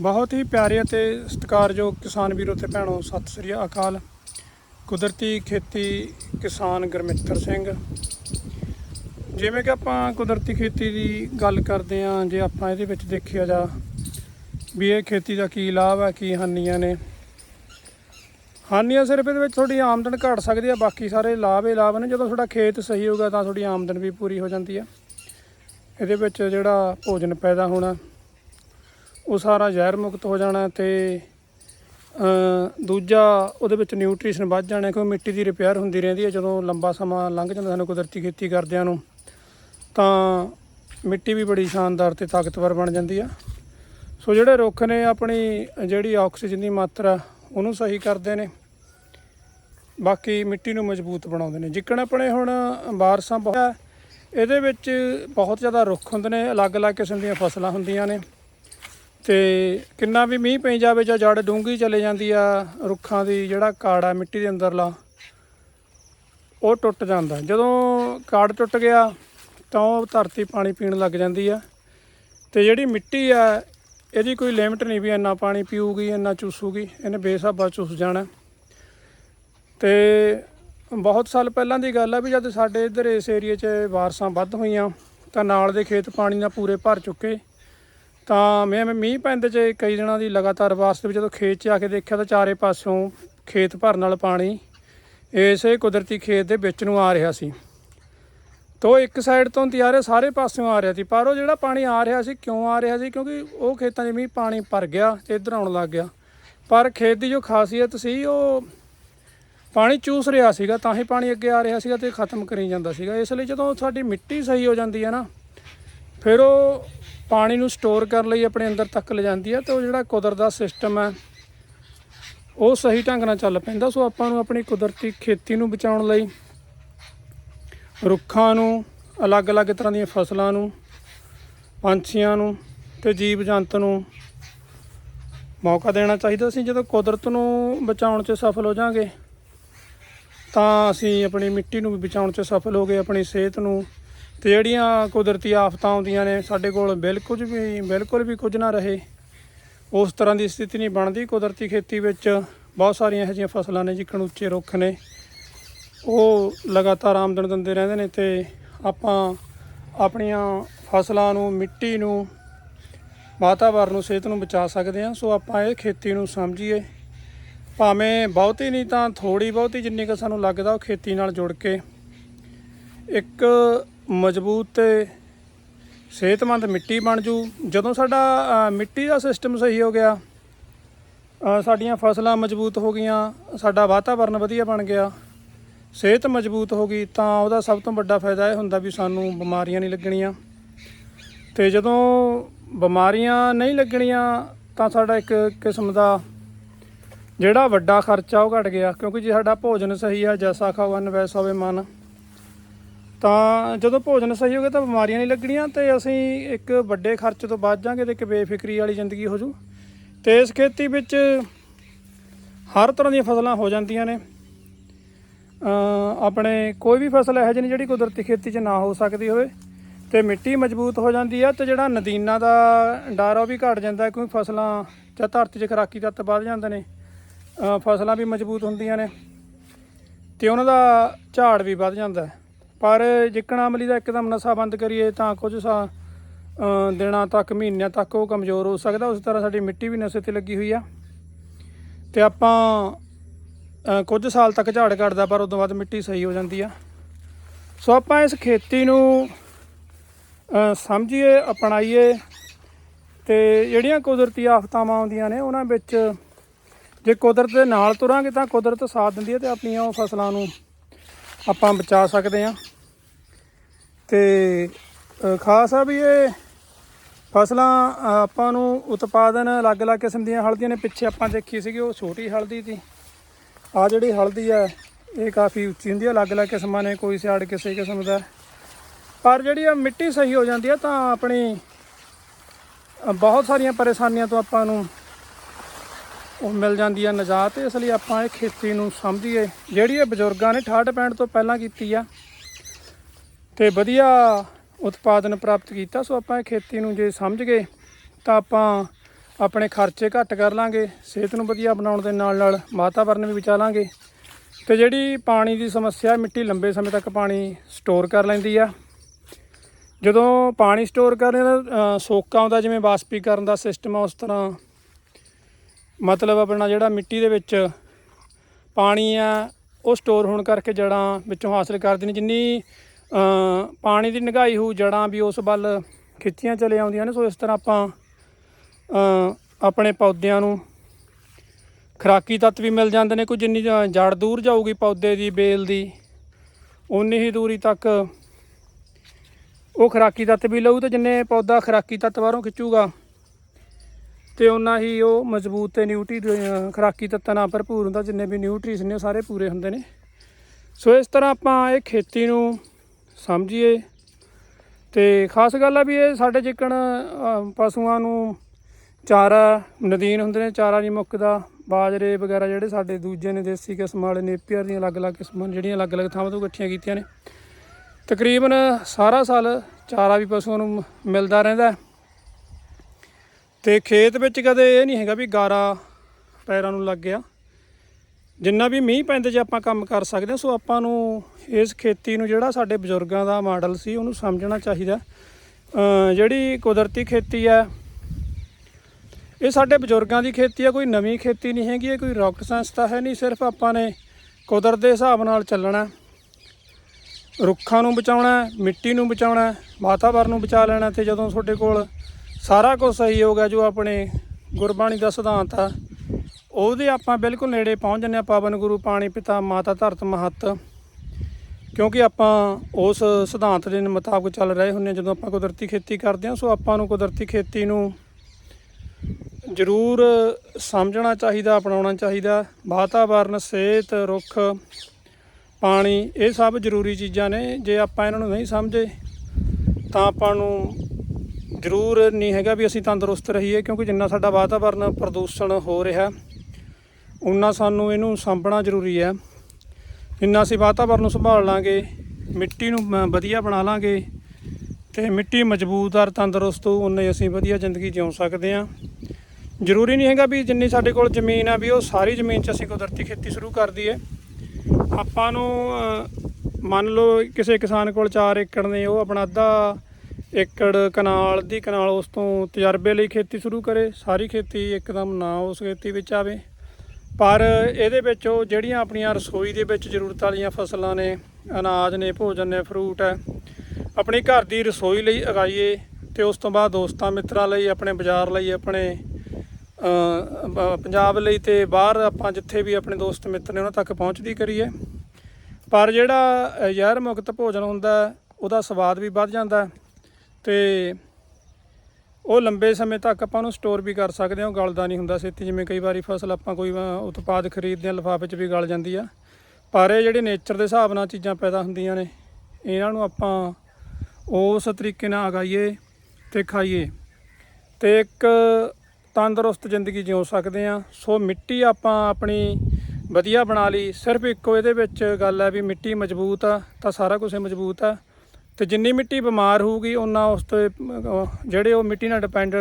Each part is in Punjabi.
ਬਹੁਤ ਹੀ ਪਿਆਰੇ ਅਤੇ ਸਤਿਕਾਰਯੋਗ ਕਿਸਾਨ ਵੀਰੋ ਤੇ ਭੈਣੋ, ਸਤਿ ਸ੍ਰੀ ਅਕਾਲ। ਕੁਦਰਤੀ ਖੇਤੀ ਕਿਸਾਨ ਗੁਰਮਿੱਤਰ ਸਿੰਘ। ਜਿਵੇਂ ਕਿ ਆਪਾਂ ਕੁਦਰਤੀ ਖੇਤੀ ਦੀ ਗੱਲ ਕਰਦੇ ਆਂ ਜੇ ਆਪਾਂ ਇਹਦੇ ਵਿੱਚ ਦੇਖਿਆ ਜਾ ਵੀ ਇਹ ਖੇਤੀ ਦਾ ਕੀ ਲਾਭ ਹੈ, ਕੀ ਹਾਨੀਆਂ ਨੇ। ਹਾਨੀਆਂ ਸਿਰਫ ਇਹਦੇ ਵਿੱਚ ਤੁਹਾਡੀ ਆਮਦਨ ਘਟ ਸਕਦੀ ਹੈ, ਬਾਕੀ ਸਾਰੇ ਲਾਭ ਹੀ ਲਾਭ ਨੇ। ਜਦੋਂ ਤੁਹਾਡਾ ਖੇਤ ਸਹੀ ਹੋਊਗਾ ਤਾਂ ਤੁਹਾਡੀ ਆਮਦਨ ਵੀ ਪੂਰੀ ਹੋ ਜਾਂਦੀ ਹੈ। ਇਹਦੇ ਵਿੱਚ ਜਿਹੜਾ ਭੋਜਨ ਪੈਦਾ ਹੋਣਾ ਉਹ ਸਾਰਾ ਜ਼ਹਿਰ ਮੁਕਤ ਹੋ ਜਾਣਾ ਤੇ ਦੂਜਾ ਉਹਦੇ ਵਿੱਚ ਨਿਊਟ੍ਰੀਸ਼ਨ ਵੱਧ ਜਾਣਾ ਕਿਉਂਕਿ ਮਿੱਟੀ ਦੀ ਰਿਪੇਅਰ ਹੁੰਦੀ ਰਹਿੰਦੀ ਹੈ, ਜਦੋਂ ਲੰਬਾ ਸਮਾਂ ਲੰਘ ਜਾਂਦਾ ਸਾਨੂੰ ਕੁਦਰਤੀ ਖੇਤੀ ਕਰਦਿਆਂ ਨੂੰ, ਤਾਂ ਮਿੱਟੀ ਵੀ ਬੜੀ ਸ਼ਾਨਦਾਰ ਤੇ ਤਾਕਤਵਰ ਬਣ ਜਾਂਦੀ ਆ। ਸੋ ਜਿਹੜੇ ਰੁੱਖ ਨੇ ਆਪਣੀ ਜਿਹੜੀ ਆਕਸੀਜਨ ਦੀ ਮਾਤਰਾ, ਉਹਨੂੰ ਸਹੀ ਕਰਦੇ ਨੇ। ਬਾਕੀ ਮਿੱਟੀ ਨੂੰ ਮਜ਼ਬੂਤ ਬਣਾਉਂਦੇ ਨੇ। ਜਿੱਕਣ ਆਪਣੇ ਹੁਣ ਬਾਰਸਾਂ ਬਹੁਤ ਇਹਦੇ ਵਿੱਚ ਬਹੁਤ ਜ਼ਿਆਦਾ ਰੁੱਖ ਹੁੰਦੇ ਨੇ, ਅਲੱਗ-ਅਲੱਗ ਕਿਸਮ ਦੀਆਂ ਫਸਲਾਂ ਹੁੰਦੀਆਂ ਨੇ। ਤੇ ਕਿੰਨਾ ਵੀ ਮੀਂਹ ਪਈ ਜਾਵੇ ਜਾਂ ਜੜ ਡੂੰਘੀ ਚਲੇ ਜਾਂਦੀ ਆ, ਰੁੱਖਾਂ ਦੀ ਜਿਹੜਾ ਕਾੜਾ ਮਿੱਟੀ ਦੇ ਅੰਦਰਲਾ, ਉਹ ਟੁੱਟ ਜਾਂਦਾ। ਜਦੋਂ ਕਾੜ ਟੁੱਟ ਗਿਆ, ਤਾਂ ਉਹ ਧਰਤੀ ਪਾਣੀ ਪੀਣ ਲੱਗ ਜਾਂਦੀ ਆ। ਤੇ ਜਿਹੜੀ ਮਿੱਟੀ ਆ, ਇਹਦੀ ਕੋਈ ਲਿਮਟ ਨਹੀਂ ਵੀ ਇੰਨਾ ਪਾਣੀ ਪੀਊਗੀ, ਇੰਨਾ ਚੂਸੂਗੀ, ਇਹਨੇ ਬੇਸਾਬਾ ਚੂਸ ਜਾਣਾ। ਤੇ ਬਹੁਤ ਸਾਲ ਪਹਿਲਾਂ ਦੀ ਗੱਲ ਆ ਵੀ ਜਦ ਸਾਡੇ ਇੱਧਰ ਇਸ ਏਰੀਏ 'ਚ ਬਾਰਸਾਂ ਵੱਧ ਹੋਈਆਂ, ਤਾਂ ਨਾਲ ਦੇ ਖੇਤ ਪਾਣੀ ਨਾਲ ਪੂਰੇ ਭਰ ਚੁੱਕੇ। ਤਾਂ ਮੈਂ ਮੀਂਹ ਪੈਂਦੇ 'ਚ ਕਈ ਦਿਨਾਂ ਦੀ ਲਗਾਤਾਰ ਬਾਰਿਸ਼ ਵਿੱਚ ਜਦੋਂ ਖੇਤ 'ਚ ਆ ਕੇ ਦੇਖਿਆ ਤਾਂ ਚਾਰੇ ਪਾਸਿਓਂ ਖੇਤ ਭਰਨ ਨਾਲ ਪਾਣੀ ਇਸੇ ਕੁਦਰਤੀ ਖੇਤ ਦੇ ਵਿੱਚ ਨੂੰ ਆ ਰਿਹਾ ਸੀ। ਤੋ ਇੱਕ ਸਾਈਡ ਤੋਂ ਤਿਆਰੇ ਸਾਰੇ ਪਾਸਿਓਂ ਆ ਰਿਹਾ ਸੀ, ਪਰ ਉਹ ਜਿਹੜਾ ਪਾਣੀ ਆ ਰਿਹਾ ਸੀ ਕਿਉਂ ਆ ਰਿਹਾ ਸੀ? ਕਿਉਂਕਿ ਉਹ ਖੇਤਾਂ 'ਚ ਮੀਂਹ ਪਾਣੀ ਭਰ ਗਿਆ ਤੇ ਇੱਧਰ ਆਉਣ ਲੱਗ ਗਿਆ। ਪਰ ਖੇਤ ਦੀ ਜੋ ਖਾਸੀਅਤ ਸੀ ਉਹ ਪਾਣੀ ਚੂਸ ਰਿਹਾ ਸੀਗਾ, ਤਾਂ ਹੀ ਪਾਣੀ ਅੱਗੇ ਆ ਰਿਹਾ ਸੀਗਾ ਤੇ ਖਤਮ ਕਰੀ ਜਾਂਦਾ ਸੀਗਾ। ਇਸ ਲਈ ਜਦੋਂ ਸਾਡੀ ਮਿੱਟੀ ਸਹੀ ਹੋ ਜਾਂਦੀ ਹੈ ਨਾ, ਫਿਰ ਉਹ ਪਾਣੀ ਨੂੰ ਸਟੋਰ ਕਰਨ ਲਈ ਆਪਣੇ ਅੰਦਰ ਤੱਕ ਲੈ ਜਾਂਦੀ ਹੈ ਤੇ ਉਹ ਜਿਹੜਾ ਕੁਦਰਤ ਦਾ ਸਿਸਟਮ ਹੈ ਉਹ ਸਹੀ ਢੰਗ ਨਾਲ ਚੱਲ ਪੈਂਦਾ। ਸੋ ਆਪਾਂ ਨੂੰ ਆਪਣੀ ਕੁਦਰਤੀ ਖੇਤੀ ਨੂੰ ਬਚਾਉਣ ਲਈ ਰੁੱਖਾਂ ਨੂੰ, ਅਲੱਗ-ਅਲੱਗ ਤਰ੍ਹਾਂ ਦੀਆਂ ਫਸਲਾਂ ਨੂੰ, ਪੰਛੀਆਂ ਨੂੰ ਤੇ ਜੀਵ ਜੰਤ ਨੂੰ ਮੌਕਾ ਦੇਣਾ ਚਾਹੀਦਾ। ਸੀ ਜਦੋਂ ਕੁਦਰਤ ਨੂੰ ਬਚਾਉਣ 'ਚ ਸਫਲ ਹੋ ਜਾਾਂਗੇ, ਤਾਂ ਅਸੀਂ ਆਪਣੀ ਮਿੱਟੀ ਨੂੰ ਵੀ ਬਚਾਉਣ 'ਚ ਸਫਲ ਹੋ ਗਏ, ਆਪਣੀ ਸਿਹਤ ਨੂੰ ਤੇ ਜਿਹੜੀਆਂ ਕੁਦਰਤੀ ਆਫਤਾਂ ਆਉਂਦੀਆਂ ਨੇ, ਸਾਡੇ ਕੋਲ ਬਿਲਕੁਲ ਵੀ ਬਿਲਕੁਲ ਵੀ ਕੁਝ ਨਾ ਰਹੇ। ਉਸ ਤਰ੍ਹਾਂ ਦੀ ਸਥਿਤੀ ਨਹੀਂ ਬਣਦੀ। ਕੁਦਰਤੀ ਖੇਤੀ ਵਿੱਚ ਬਹੁਤ ਸਾਰੀਆਂ ਇਹੋ ਜਿਹੀਆਂ ਫਸਲਾਂ ਨੇ ਜਿੱਕਣ ਉੱਚੇ ਰੁੱਖ ਨੇ। ਉਹ ਲਗਾਤਾਰ ਆਮਦਨ ਦਿੰਦੇ ਰਹਿੰਦੇ ਨੇ ਤੇ ਆਪਾਂ ਆਪਣੀਆਂ ਫਸਲਾਂ ਨੂੰ, ਮਿੱਟੀ ਨੂੰ, ਵਾਤਾਵਰਨ ਨੂੰ, ਸਿਹਤ ਨੂੰ ਬਚਾ ਸਕਦੇ ਹਾਂ। ਸੋ ਆਪਾਂ ਇਹ ਖੇਤੀ ਨੂੰ ਸਮਝੀਏ। ਭਾਵੇਂ ਬਹੁਤੀ ਨਹੀਂ ਤਾਂ ਥੋੜੀ ਬਹੁਤੀ ਜਿੰਨੀ ਕੁ ਸਾਨੂੰ ਲੱਗਦਾ, ਉਹ ਖੇਤੀ ਨਾਲ ਜੁੜ ਕੇ। ਇੱਕ ਮਜ਼ਬੂਤ ਤੇ ਸਿਹਤਮੰਦ ਮਿੱਟੀ ਬਣ ਜੂ। ਜਦੋਂ ਸਾਡਾ ਮਿੱਟੀ ਦਾ ਸਿਸਟਮ ਸਹੀ ਹੋ ਗਿਆ ਸਾਡੀਆਂ ਫਸਲਾਂ ਮਜ਼ਬੂਤ ਹੋ ਗਈਆਂ, ਸਾਡਾ ਵਾਤਾਵਰਨ ਵਧੀਆ ਬਣ ਗਿਆ, ਸਿਹਤ ਮਜ਼ਬੂਤ ਹੋ ਗਈ, ਤਾਂ ਉਹਦਾ ਸਭ ਤੋਂ ਵੱਡਾ ਫਾਇਦਾ ਇਹ ਹੁੰਦਾ ਵੀ ਸਾਨੂੰ ਬਿਮਾਰੀਆਂ ਨਹੀਂ ਲੱਗਣੀਆਂ। ਤੇ ਜਦੋਂ ਬਿਮਾਰੀਆਂ ਨਹੀਂ ਲੱਗਣੀਆਂ, ਤਾਂ ਸਾਡਾ ਇੱਕ ਕਿਸਮ ਦਾ ਜਿਹੜਾ ਵੱਡਾ ਖਰਚਾ ਉਹ ਘਟ ਗਿਆ, ਕਿਉਂਕਿ ਜੇ ਸਾਡਾ ਭੋਜਨ ਸਹੀ ਆ, ਜੈਸਾ ਖਾਵਨ ਵੈਸਾ ਹੋਵੇ ਮਨ। ਤਾਂ ਜਦੋਂ ਭੋਜਨ ਸਹੀ ਹੋ ਗਿਆ ਤਾਂ ਬਿਮਾਰੀਆਂ ਨਹੀਂ ਲੱਗਣੀਆਂ ਤੇ ਅਸੀਂ ਇੱਕ ਵੱਡੇ ਖਰਚ ਤੋਂ ਬਚ ਜਾਾਂਗੇ ਤੇ ਇੱਕ ਬੇਫਿਕਰੀ ਵਾਲੀ ਜ਼ਿੰਦਗੀ ਹੋ ਜੂ। ਤੇ ਇਸ ਖੇਤੀ ਵਿੱਚ ਹਰ ਤਰ੍ਹਾਂ ਦੀਆਂ ਫਸਲਾਂ ਹੋ ਜਾਂਦੀਆਂ ਨੇ। ਆਪਣੇ ਕੋਈ ਵੀ ਫਸਲ ਇਹੋ ਜਿਹੀ ਨਹੀਂ ਜਿਹੜੀ ਕੁਦਰਤੀ ਖੇਤੀ 'ਚ ਨਾ ਹੋ ਸਕਦੀ ਹੋਵੇ ਤੇ ਮਿੱਟੀ ਮਜ਼ਬੂਤ ਹੋ ਜਾਂਦੀ ਆ ਤੇ ਜਿਹੜਾ ਨਦੀਨਾਂ ਦਾ ਡਰ ਉਹ ਵੀ ਘਟ ਜਾਂਦਾ ਕਿਉਂਕਿ ਫਸਲਾਂ ਜਾਂ ਧਰਤੀ 'ਚ ਖਰਾਕੀ ਤੱਤ ਵੱਧ ਜਾਂਦੇ ਨੇ। ਫਸਲਾਂ ਵੀ ਮਜ਼ਬੂਤ ਹੁੰਦੀਆਂ ਨੇ ਤੇ ਉਹਨਾਂ ਦਾ ਝਾੜ ਵੀ ਵੱਧ ਜਾਂਦਾ ਹੈ। ਪਰ ਜਿੱਕਣ ਅਮਲੀ ਦਾ ਇੱਕਦਮ ਨਸ਼ਾ ਬੰਦ ਕਰੀਏ ਤਾਂ ਕੁਝ ਸਾ ਦਿਨਾਂ ਤੱਕ, ਮਹੀਨਿਆਂ ਤੱਕ ਉਹ ਕਮਜ਼ੋਰ ਹੋ ਸਕਦਾ, ਉਸ ਤਰ੍ਹਾਂ ਸਾਡੀ ਮਿੱਟੀ ਵੀ ਨਸ਼ੇ ਤੇ ਲੱਗੀ ਹੋਈ ਆ। ਤੇ ਆਪਾਂ ਕੁਝ ਸਾਲ ਤੱਕ ਝਾੜ ਕੱਢਦਾ ਪਰ ਉਦੋਂ ਬਾਅਦ ਮਿੱਟੀ ਸਹੀ ਹੋ ਜਾਂਦੀ ਆ। ਸੋ ਆਪਾਂ ਇਸ ਖੇਤੀ ਨੂੰ ਸਮਝੀਏ, ਅਪਣਾਈਏ ਤੇ ਜਿਹੜੀਆਂ ਕੁਦਰਤੀ ਆਫਤਾਵਾਂ ਆਉਂਦੀਆਂ ਨੇ, ਉਹਨਾਂ ਵਿੱਚ ਜੇ ਕੁਦਰਤ ਦੇ ਨਾਲ ਤੁਰਾਂਗੇ ਤਾਂ ਕੁਦਰਤ ਸਾਥ ਦਿੰਦੀ ਹੈ ਤੇ ਆਪਣੀਆਂ ਉਹ ਫਸਲਾਂ ਨੂੰ ਆਪਾਂ ਬਚਾ ਸਕਦੇ ਹਾਂ ਤੇ ਖਾਸ ਆ ਵੀ ਇਹ ਫਸਲਾਂ ਆਪਾਂ ਨੂੰ ਉਤਪਾਦਨ ਅਲੱਗ-ਅਲੱਗ ਕਿਸਮ ਦੀਆਂ ਹਲਦੀਆਂ ਨੇ। ਪਿੱਛੇ ਆਪਾਂ ਦੇਖੀ ਸੀਗੀ, ਉਹ ਛੋਟੀ ਹਲਦੀ ਸੀ। ਆ ਜਿਹੜੀ ਹਲਦੀ ਆ, ਇਹ ਕਾਫੀ ਉੱਚੀ ਹੁੰਦੀ ਆ, ਅਲੱਗ-ਅਲੱਗ ਕਿਸਮਾਂ ਨੇ, ਕੋਈ ਸਿਆੜ ਕਿਸੇ ਕਿਸਮ ਦਾ। ਪਰ ਜਿਹੜੀ ਆ ਮਿੱਟੀ ਸਹੀ ਹੋ ਜਾਂਦੀ ਆ, ਤਾਂ ਆਪਣੀ ਬਹੁਤ ਸਾਰੀਆਂ ਪਰੇਸ਼ਾਨੀਆਂ ਤੋਂ ਆਪਾਂ ਨੂੰ ਉਹ ਮਿਲ ਜਾਂਦੀ ਆ ਨਜਾਤ। ਇਸ ਲਈ ਆਪਾਂ ਇਹ ਖੇਤੀ ਨੂੰ ਸਮਝੀਏ। ਜਿਹੜੀ ਇਹ ਬਜ਼ੁਰਗਾਂ ਨੇ 68 65 ਤੋਂ ਪਹਿਲਾਂ ਕੀਤੀ ਆ ਤੇ ਵਧੀਆ ਉਤਪਾਦਨ ਪ੍ਰਾਪਤ ਕੀਤਾ, ਸੋ ਆਪਾਂ ਇਹ ਖੇਤੀ ਨੂੰ ਜੇ ਸਮਝ ਗਏ, ਤਾਂ ਆਪਾਂ ਆਪਣੇ ਖਰਚੇ ਘੱਟ ਕਰ ਲਾਂਗੇ, ਸਿਹਤ ਨੂੰ ਵਧੀਆ ਬਣਾਉਣ ਦੇ ਨਾਲ ਨਾਲ ਵਾਤਾਵਰਨ ਵੀ ਬਚਾ ਲਾਂਗੇ। ਤੇ ਜਿਹੜੀ ਪਾਣੀ ਦੀ ਸਮੱਸਿਆ, ਮਿੱਟੀ ਲੰਬੇ ਸਮੇਂ ਤੱਕ ਪਾਣੀ ਸਟੋਰ ਕਰ ਲੈਂਦੀ ਆ। ਜਦੋਂ ਪਾਣੀ ਸਟੋਰ ਕਰਨੇ ਦਾ ਸੋਕਾ ਆਉਂਦਾ, ਜਿਵੇਂ ਵਾਸਪੀਕਰਨ ਦਾ ਸਿਸਟਮ ਆ, ਉਸ ਤਰ੍ਹਾਂ ਮਤਲਬ ਆਪਣਾ ਜਿਹੜਾ ਮਿੱਟੀ ਦੇ ਵਿੱਚ ਪਾਣੀ ਆ, ਉਹ ਸਟੋਰ ਹੋਣ ਕਰਕੇ ਜੜਾਂ ਵਿੱਚੋਂ ਹਾਸਲ ਕਰਦੀ ਨੇ। ਜਿੰਨੀ ਪਾਣੀ ਦੀ ਨਿਗਾਈ ਹੋਊ, ਜੜਾਂ ਵੀ ਉਸ ਵੱਲ ਖਿੱਚੀਆਂ ਚਲੇ ਆਉਂਦੀਆਂ ਨੇ, ਸੋ ਇਸ ਤਰ੍ਹਾਂ ਆਪਾਂ ਆਪਣੇ ਪੌਦਿਆਂ ਨੂੰ ਖਰਾਕੀ ਤੱਤ ਵੀ ਮਿਲ ਜਾਂਦੇ ਨੇ ਕੋਈ ਜਿੰਨੀ ਜੜ ਦੂਰ ਜਾਊਗੀ ਪੌਦੇ ਦੀ, ਬੇਲ ਦੀ ਉਨੀ ਹੀ ਦੂਰੀ ਤੱਕ ਉਹ ਖਰਾਕੀ ਤੱਤ ਵੀ ਲਊ ਤੇ ਜਿੰਨੇ ਪੌਦਾ ਖਰਾਕੀ ਤੱਤ ਬਾਹਰੋਂ ਖਿੱਚੂਗਾ ਤੇ ਉਹਨਾਂ ਹੀ ਉਹ ਮਜ਼ਬੂਤ ਤੇ ਨਿਊਟਰੀ, ਅਹ ਖੁਰਾਕੀ ਤੱਤਾਂ ਨਾਲ ਭਰਪੂਰ ਹੁੰਦਾ, ਜਿੰਨੇ ਵੀ ਨਿਊਟਰੀਸ਼ਨ ਨੇ ਸਾਰੇ ਪੂਰੇ ਹੁੰਦੇ ਨੇ। ਸੋ ਇਸ ਤਰ੍ਹਾਂ ਆਪਾਂ ਇਹ ਖੇਤੀ ਨੂੰ ਸਮਝੀਏ। ਤੇ ਖਾਸ ਗੱਲ ਆ ਵੀ ਇਹ ਸਾਡੇ ਜਿੱਕਣ ਪਸ਼ੂਆਂ ਨੂੰ ਚਾਰਾ, ਨਦੀਨ ਹੁੰਦੇ ਨੇ, ਚਾਰਾ ਨਹੀਂ ਮੁੱਕਦਾ। ਬਾਜਰੇ ਵਗੈਰਾ ਜਿਹੜੇ ਸਾਡੇ ਦੂਜੇ ਨੇ ਦੇਸੀ ਕਿਸਮ ਵਾਲੇ, ਨੇਪੀਅਰ ਦੀਆਂ ਅਲੱਗ-ਅਲੱਗ ਕਿਸਮਾਂ, ਜਿਹੜੀਆਂ ਅਲੱਗ-ਅਲੱਗ ਥਾਵਾਂ ਤੋਂ ਇਕੱਠੀਆਂ ਕੀਤੀਆਂ ਨੇ। ਤਕਰੀਬਨ ਸਾਰਾ ਸਾਲ ਚਾਰਾ ਵੀ ਪਸ਼ੂਆਂ ਨੂੰ ਮਿਲਦਾ ਰਹਿੰਦਾ ਹੈ। ਤੇ ਖੇਤ ਵਿੱਚ ਕਦੇ ਇਹ ਨਹੀਂ ਹੈਗਾ ਵੀ ਗਾਰਾ ਪੈਰਾਂ ਨੂੰ ਲੱਗ ਗਿਆ। ਜਿੰਨਾ ਵੀ ਮੀਂਹ ਪੈਂਦੇ ਜੇ ਆਪਾਂ ਕੰਮ ਕਰ ਸਕਦੇ ਹਾਂ, ਸੋ ਆਪਾਂ ਨੂੰ ਇਸ ਖੇਤੀ ਨੂੰ ਜਿਹੜਾ ਸਾਡੇ ਬਜ਼ੁਰਗਾਂ ਦਾ ਮਾਡਲ ਸੀ, ਉਹਨੂੰ ਸਮਝਣਾ ਚਾਹੀਦਾ ਜਿਹੜੀ ਕੁਦਰਤੀ ਖੇਤੀ ਹੈ, ਇਹ ਸਾਡੇ ਬਜ਼ੁਰਗਾਂ ਦੀ ਖੇਤੀ ਹੈ, ਕੋਈ ਨਵੀਂ ਖੇਤੀ ਨਹੀਂ ਹੈਗੀ, ਇਹ ਕੋਈ ਰਾਕਟ ਸਾਇੰਸ ਤਾਂ ਹੈ ਨਹੀਂ, ਸਿਰਫ ਆਪਾਂ ਨੇ ਕੁਦਰਤ ਦੇ ਹਿਸਾਬ ਨਾਲ ਚੱਲਣਾ ਰੁੱਖਾਂ ਨੂੰ ਬਚਾਉਣਾ ਮਿੱਟੀ ਨੂੰ ਬਚਾਉਣਾ ਵਾਤਾਵਰਨ ਨੂੰ ਬਚਾ ਲੈਣਾ ਤੇ ਜਦੋਂ ਤੁਹਾਡੇ ਕੋਲ ਸਾਰਾ ਕੁਝ ਸਹੀ ਹੋਗਾ ਜੋ ਆਪਣੇ ਗੁਰਬਾਣੀ ਦਾ ਸਿਧਾਂਤ ਆ ਉਹਦੇ ਆਪਾਂ ਬਿਲਕੁਲ ਨੇੜੇ ਪਹੁੰਚ ਜੰਨੇ ਆ ਪਾਵਨ ਗੁਰੂ, ਪਾਣੀ ਪਿਤਾ, ਮਾਤਾ ਧਰਤ ਮਹੱਤ। ਕਿਉਂਕਿ ਆਪਾਂ ਉਸ ਸਿਧਾਂਤ ਦੇ ਮੁਤਾਬਕ ਚੱਲ ਰਹੇ ਹੁੰਨੇ ਜਦੋਂ ਆਪਾਂ ਕੁਦਰਤੀ ਖੇਤੀ ਕਰਦੇ ਹਾਂ, ਸੋ ਆਪਾਂ ਨੂੰ ਕੁਦਰਤੀ ਖੇਤੀ ਨੂੰ ਜ਼ਰੂਰ ਸਮਝਣਾ ਚਾਹੀਦਾ, ਅਪਣਾਉਣਾ ਚਾਹੀਦਾ। ਵਾਤਾਵਰਨ, ਸਿਹਤ, ਰੁੱਖ, ਪਾਣੀ, ਇਹ ਸਭ ਜ਼ਰੂਰੀ ਚੀਜ਼ਾਂ ਨੇ। ਜੇ ਆਪਾਂ ਇਹਨਾਂ ਨੂੰ ਨਹੀਂ ਸਮਝੇ, ਤਾਂ ਆਪਾਂ ਨੂੰ ਜ਼ਰੂਰ ਨਹੀਂ ਹੈਗਾ ਵੀ ਅਸੀਂ ਤੰਦਰੁਸਤ ਰਹੀਏ, ਕਿਉਂਕਿ ਜਿੰਨਾ ਸਾਡਾ ਵਾਤਾਵਰਨ ਪ੍ਰਦੂਸ਼ਣ ਹੋ ਰਿਹਾ ਉਨਾ ਸਾਨੂੰ ਇਹਨੂੰ ਸਾਂਭਣਾ ਜ਼ਰੂਰੀ ਹੈ। ਜਿੰਨਾ ਅਸੀਂ ਵਾਤਾਵਰਨ ਨੂੰ ਸੰਭਾਲ ਲਾਂਗੇ, ਮਿੱਟੀ ਨੂੰ ਵਧੀਆ ਬਣਾ ਲਾਂਗੇ ਤੇ ਮਿੱਟੀ ਮਜ਼ਬੂਤ ਔਰ ਤੰਦਰੁਸਤ ਹੋਊ, ਉਨੇ ਅਸੀਂ ਵਧੀਆ ਜ਼ਿੰਦਗੀ ਜਿਉ ਸਕਦੇ ਹਾਂ। ਜ਼ਰੂਰੀ ਨਹੀਂ ਹੈਗਾ ਵੀ ਜਿੰਨੀ ਸਾਡੇ ਕੋਲ ਜ਼ਮੀਨ ਆ ਵੀ ਉਹ ਸਾਰੀ ਜ਼ਮੀਨ 'ਚ ਅਸੀਂ ਕੁਦਰਤੀ ਖੇਤੀ ਸ਼ੁਰੂ ਕਰ ਦਈਏ। ਆਪਾਂ ਨੂੰ ਮੰਨ ਲਓ ਕਿਸੇ ਕਿਸਾਨ ਕੋਲ 4 ਏਕੜ ਨੇ, ਉਹ ਆਪਣਾ ਅੱਧਾ ਏਕੜ ਕਨਾਲ ਦੀ ਕਨਾਲ ਉਸ ਤੋਂ ਤਜਰਬੇ ਲਈ ਖੇਤੀ ਸ਼ੁਰੂ ਕਰੇ, ਸਾਰੀ ਖੇਤੀ ਇੱਕਦਮ ਨਾ ਉਸ ਖੇਤੀ ਵਿੱਚ ਆਵੇ। ਪਰ ਇਹਦੇ ਵਿੱਚ ਉਹ ਜਿਹੜੀਆਂ ਆਪਣੀਆਂ ਰਸੋਈ ਦੇ ਵਿੱਚ ਜ਼ਰੂਰਤ ਵਾਲੀਆਂ ਫਸਲਾਂ ਨੇ, ਅਨਾਜ ਨੇ, ਭੋਜਨ ਨੇ ਫਰੂਟ ਹੈ, ਆਪਣੀ ਘਰ ਦੀ ਰਸੋਈ ਲਈ ਉਗਾਈਏ ਤੇ ਉਸ ਤੋਂ ਬਾਅਦ ਦੋਸਤਾਂ ਮਿੱਤਰਾਂ ਲਈ, ਆਪਣੇ ਬਾਜ਼ਾਰ ਲਈ, ਆਪਣੇ ਪੰਜਾਬ ਲਈ ਤੇ ਬਾਹਰ ਆਪਾਂ ਜਿੱਥੇ ਵੀ ਆਪਣੇ ਦੋਸਤ ਮਿੱਤਰ ਨੇ ਉਹਨਾਂ ਤੱਕ ਪਹੁੰਚਦੀ ਕਰੀਏ। ਪਰ ਜਿਹੜਾ ਜ਼ਹਿਰ ਮੁਕਤ ਭੋਜਨ ਹੁੰਦਾ, ਉਹਦਾ ਸਵਾਦ ਵੀ ਵੱਧ ਜਾਂਦਾ ਹੈ ਤੇ ਉਹ ਲੰਬੇ ਸਮੇਂ ਤੱਕ ਆਪਾਂ ਉਹਨੂੰ ਸਟੋਰ ਵੀ ਕਰ ਸਕਦੇ ਹਾਂ, ਉਹ ਗਲਦਾ ਨਹੀਂ ਹੁੰਦਾ ਛੇਤੀ ਜਿਵੇਂ ਕਈ ਵਾਰੀ ਫਸਲ ਆਪਾਂ ਕੋਈ ਉਤਪਾਦ ਖਰੀਦਦੇ ਹਾਂ, ਲਿਫਾਫੇ 'ਚ ਵੀ ਗਲ ਜਾਂਦੀ ਆ। ਪਰ ਇਹ ਜਿਹੜੇ ਨੇਚਰ ਦੇ ਹਿਸਾਬ ਨਾਲ ਚੀਜ਼ਾਂ ਪੈਦਾ ਹੁੰਦੀਆਂ ਨੇ, ਇਹਨਾਂ ਨੂੰ ਆਪਾਂ ਉਸ ਤਰੀਕੇ ਨਾਲ ਉਗਾਈਏ ਤੇ ਖਾਈਏ। ਤੇ ਇੱਕ ਤੰਦਰੁਸਤ ਜ਼ਿੰਦਗੀ ਜਿਉ ਸਕਦੇ ਆ ਸੋ ਮਿੱਟੀ ਆਪਾਂ ਆਪਣੀ ਵਧੀਆ ਬਣਾ ਲਈ। ਸਿਰਫ ਇੱਕੋ ਇਹਦੇ ਵਿੱਚ ਗੱਲ ਹੈ ਵੀ ਮਿੱਟੀ ਮਜ਼ਬੂਤ ਆ, ਤਾਂ ਸਾਰਾ ਕੁਝ ਮਜ਼ਬੂਤ ਆ। ਤੇ ਜਿੰਨੀ ਮਿੱਟੀ ਬਿਮਾਰ ਹੋਊਗੀ, ਉਹਨਾਂ ਉਸ ਤੇ ਜਿਹੜੇ ਉਹ ਮਿੱਟੀ ਨਾਲ ਡਿਪੈਂਡ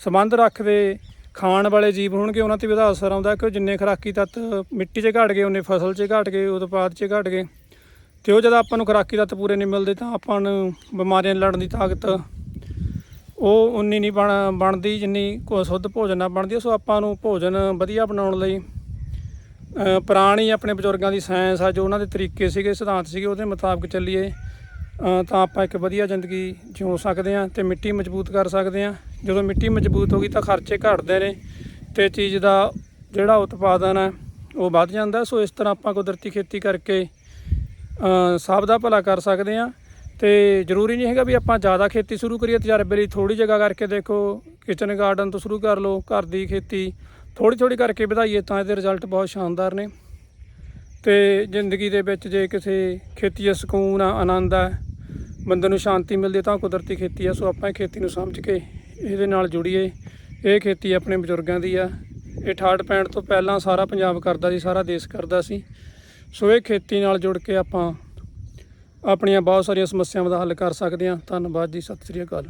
ਸੰਬੰਧ ਰੱਖਦੇ ਖਾਣ ਵਾਲੇ ਜੀਵ ਹੋਣਗੇ, ਉਹਨਾਂ ਤੇ ਵੀ ਉਹਦਾ ਅਸਰ ਆਉਂਦਾ ਕਿ ਜਿੰਨੇ ਖੁਰਾਕੀ ਤੱਤ ਮਿੱਟੀ 'ਚ ਘਟ ਗਏ ਉਹਨੇ ਫਸਲ 'ਚ ਘਟ ਗਏ, ਉਤਪਾਦ 'ਚ ਘਟ ਗਏ। ਤੇ ਉਹ ਜਦ ਆਪਾਂ ਨੂੰ ਖੁਰਾਕੀ ਤੱਤ ਪੂਰੇ ਨਹੀਂ ਮਿਲਦੇ, ਤਾਂ ਆਪਾਂ ਨੂੰ ਬਿਮਾਰੀਆਂ ਲੜਨ ਦੀ ਤਾਕਤ ਉਹ ਉਨੀ ਨਹੀਂ ਬਣ, ਬਣਦੀ ਜਿੰਨੀ ਕੋ ਸ਼ੁੱਧ ਭੋਜਨ ਨਾਲ ਬਣਦੀ, ਸੋ ਆਪਾਂ ਨੂੰ ਭੋਜਨ ਵਧੀਆ ਬਣਾਉਣ ਲਈ ਪੁਰਾਣੀ ਆਪਣੇ ਬਜ਼ੁਰਗਾਂ ਦੀ ਸਾਇੰਸ ਆ, ਜੋ ਉਹਨਾਂ ਦੇ ਤਰੀਕੇ ਸੀਗੇ, ਸਿਧਾਂਤ ਸੀਗੇ, ਉਹਦੇ ਮੁਤਾਬਕ ਚੱਲੀਏ। ਤਾਂ ਆਪਾਂ ਇੱਕ ਵਧੀਆ ਜ਼ਿੰਦਗੀ ਜਿਉ ਸਕਦੇ ਹਾਂ ਤੇ ਮਿੱਟੀ ਮਜ਼ਬੂਤ ਕਰ ਸਕਦੇ ਹਾਂ। ਜਦੋਂ ਮਿੱਟੀ ਮਜ਼ਬੂਤ ਹੋ ਗਈ ਤਾਂ ਖਰਚੇ ਘਟਦੇ ਨੇ ਤੇ ਚੀਜ਼ ਦਾ ਜਿਹੜਾ ਉਤਪਾਦਨ ਹੈ ਉਹ ਵੱਧ ਜਾਂਦਾ। ਸੋ ਇਸ ਤਰ੍ਹਾਂ ਆਪਾਂ ਕੁਦਰਤੀ ਖੇਤੀ ਕਰਕੇ ਸਭ ਦਾ ਭਲਾ ਕਰ ਸਕਦੇ ਹਾਂ। ਤੇ ਜ਼ਰੂਰੀ ਨਹੀਂ ਹੈਗਾ ਵੀ ਆਪਾਂ ਜ਼ਿਆਦਾ ਖੇਤੀ ਸ਼ੁਰੂ ਕਰੀਏ, ਤਜਰਬੇ ਲਈ ਥੋੜੀ ਜਗ੍ਹਾ ਕਰਕੇ ਦੇਖੋ ਕਿਚਨ ਗਾਰਡਨ ਤੋਂ ਸ਼ੁਰੂ ਕਰ ਲਓ, ਘਰ ਦੀ ਖੇਤੀ ਥੋੜੀ ਥੋੜੀ ਕਰਕੇ ਵਧਾਈਏ ਤਾਂ ਇਹਦੇ ਰਿਜ਼ਲਟ ਬਹੁਤ ਸ਼ਾਨਦਾਰ ਨੇ। ਤੇ ਜ਼ਿੰਦਗੀ ਦੇ ਵਿੱਚ ਜੇ ਕਿਸੇ ਖੇਤੀ ਦਾ ਸਕੂਨ ਆ, ਆਨੰਦ ਆ ਬੰਦੇ ਨੂੰ ਸ਼ਾਂਤੀ ਮਿਲਦੀ ਤਾਂ ਕੁਦਰਤੀ ਖੇਤੀ ਆ ਸੋ ਆਪਾਂ ਇਹ ਖੇਤੀ ਨੂੰ ਸਮਝ ਕੇ ਇਹਦੇ ਨਾਲ ਜੁੜੀਏ। ਇਹ ਖੇਤੀ ਆਪਣੇ ਬਜ਼ੁਰਗਾਂ ਦੀ ਆ। ਇਹ 68 ਤੋਂ ਪਹਿਲਾਂ ਸਾਰਾ ਪੰਜਾਬ ਕਰਦਾ ਸੀ, ਸਾਰਾ ਦੇਸ਼ ਕਰਦਾ ਸੀ। ਸੋ ਇਹ ਖੇਤੀ ਨਾਲ ਜੁੜ ਕੇ ਆਪਾਂ ਆਪਣੀਆਂ ਬਹੁਤ ਸਾਰੀਆਂ ਸਮੱਸਿਆਵਾਂ ਦਾ ਹੱਲ ਕਰ ਸਕਦੇ ਹਾਂ। ਧੰਨਵਾਦ ਜੀ, ਸਤਿ ਸ੍ਰੀ ਅਕਾਲ।